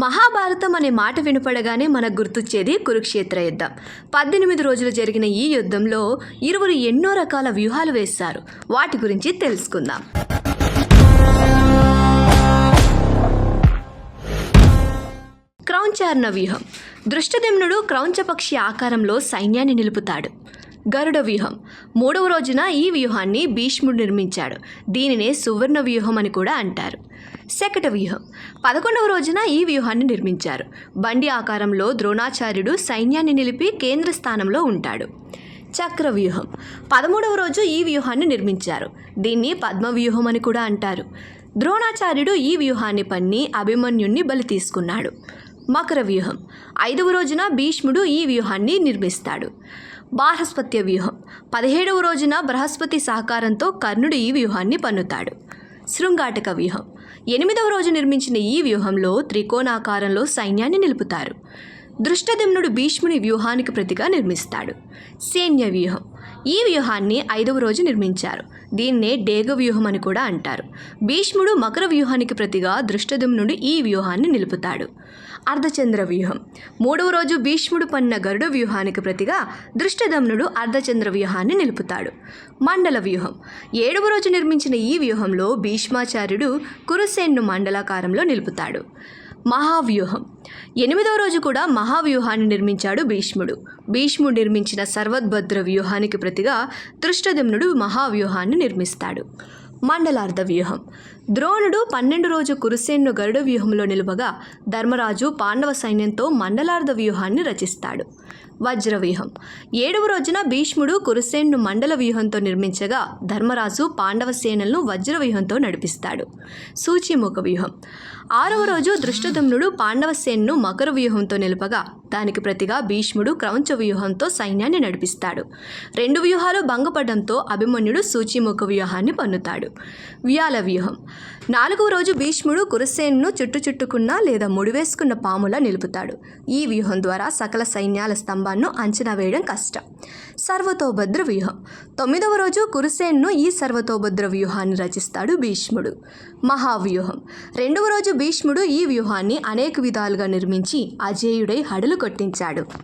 మహాభారతం అనే మాట వినపడగానే మనకు గుర్తొచ్చేది కురుక్షేత్ర యుద్ధం. పద్దెనిమిది రోజులు జరిగిన ఈ యుద్ధంలో ఇరువురు ఎన్నో రకాల వ్యూహాలు వేశారు. వాటి గురించి తెలుసుకుందాం. క్రౌంచార్ణ వ్యూహం. దృష్టదమ్నుడు క్రౌంచపక్షి ఆకారంలో సైన్యాన్ని నిలుపుతాడు. గరుడ వ్యూహం. మూడవ రోజున ఈ వ్యూహాన్ని భీష్ముడు నిర్మించాడు. దీనినే సువర్ణ వ్యూహం అని కూడా అంటారు. శకట వ్యూహం. పదకొండవ రోజున ఈ వ్యూహాన్ని నిర్మించారు. బండి ఆకారంలో ద్రోణాచార్యుడు సైన్యాన్ని నిలిపి కేంద్ర స్థానంలో ఉంటాడు. చక్ర వ్యూహం. పదమూడవ రోజు ఈ వ్యూహాన్ని నిర్మించారు. దీన్ని పద్మ వ్యూహం అని కూడా అంటారు. ద్రోణాచార్యుడు ఈ వ్యూహాన్ని పన్ని అభిమన్యుణ్ణి బలి తీసుకున్నాడు. మకర వ్యూహం ఐదవ రోజున భీష్ముడు ఈ వ్యూహాన్ని నిర్మిస్తాడు. బాహస్పత్య వ్యూహం. పదిహేడవ రోజున బృహస్పతి సహకారంతో కర్ణుడు ఈ వ్యూహాన్ని పన్నుతాడు. శృంగాటక వ్యూహం. ఎనిమిదవ రోజు నిర్మించిన ఈ వ్యూహంలో త్రికోణాకారంలో సైన్యాన్ని నిలుపుతారు. దృష్టదమ్నుడు భీష్ముని వ్యూహానికి ప్రతిగా నిర్మిస్తాడు. సైన్య వ్యూహం. ఈ వ్యూహాన్ని ఐదవ రోజు నిర్మించారు. దీన్నే డేగ వ్యూహం అని కూడా అంటారు. భీష్ముడు మకర వ్యూహానికి ప్రతిగా దృష్టదమ్నుడు ఈ వ్యూహాన్ని నిలుపుతాడు. అర్ధచంద్ర వ్యూహం. మూడవ రోజు భీష్ముడు పన్న గరుడ వ్యూహానికి ప్రతిగా దృష్టదమ్నుడు అర్ధచంద్ర వ్యూహాన్ని నిలుపుతాడు. మండల వ్యూహం. ఏడవ రోజు నిర్మించిన ఈ వ్యూహంలో భీష్మాచార్యుడు కురుసేన్ను మండలాకారంలో నిలుపుతాడు. మహావ్యూహం. ఎనిమిదవ రోజు కూడా మహావ్యూహాన్ని నిర్మించాడు భీష్ముడు. భీష్ముడు నిర్మించిన సర్వద్భద్ర వ్యూహానికి ప్రతిగా దృష్టదమ్నుడు మహావ్యూహాన్ని నిర్మిస్తాడు. మండలార్ధ వ్యూహం. ద్రోణుడు పన్నెండు రోజు కురుసేన్ను గరుడ వ్యూహంలో నిలువగా ధర్మరాజు పాండవ సైన్యంతో మండలార్ధ వ్యూహాన్ని రచిస్తాడు. వజ్ర వ్యూహం ఏడవ రోజున భీష్ముడు కురుసేన్ను మండల వ్యూహంతో నిర్మించగా ధర్మరాజు పాండవ సేనలను వజ్ర వ్యూహంతో నడిపిస్తాడు. సూచిముఖ వ్యూహం. ఆరవ రోజు దృష్టదమ్నుడు పాండవ సేనను మకర వ్యూహంతో నిలుపగా దానికి ప్రతిగా భీష్ముడు క్రౌంచ వ్యూహంతో సైన్యాన్ని నడిపిస్తాడు. రెండు వ్యూహాలు భంగపడడంతో అభిమన్యుడు సూచిముఖ వ్యూహాన్ని పన్నుతాడు వ్యాల వ్యూహం. నాలుగవ రోజు భీష్ముడు కురుసేన్ను చుట్టు చుట్టుకున్న లేదా ముడివేసుకున్న పాములా నిలుపుతాడు. ఈ వ్యూహం ద్వారా సకల సైన్యాల స్తంభాన్ని అంచనా వేయడం కష్టం. సర్వతోభద్ర వ్యూహం. తొమ్మిదవ రోజు కురుసేన్ను ఈ సర్వతోభద్ర వ్యూహాన్ని రచిస్తాడు భీష్ముడు. మహావ్యూహం. రెండవ రోజు భీష్ముడు ఈ వ్యూహాన్ని అనేక విధాలుగా నిర్మించి అజేయుడై హడలు కొట్టించాడు.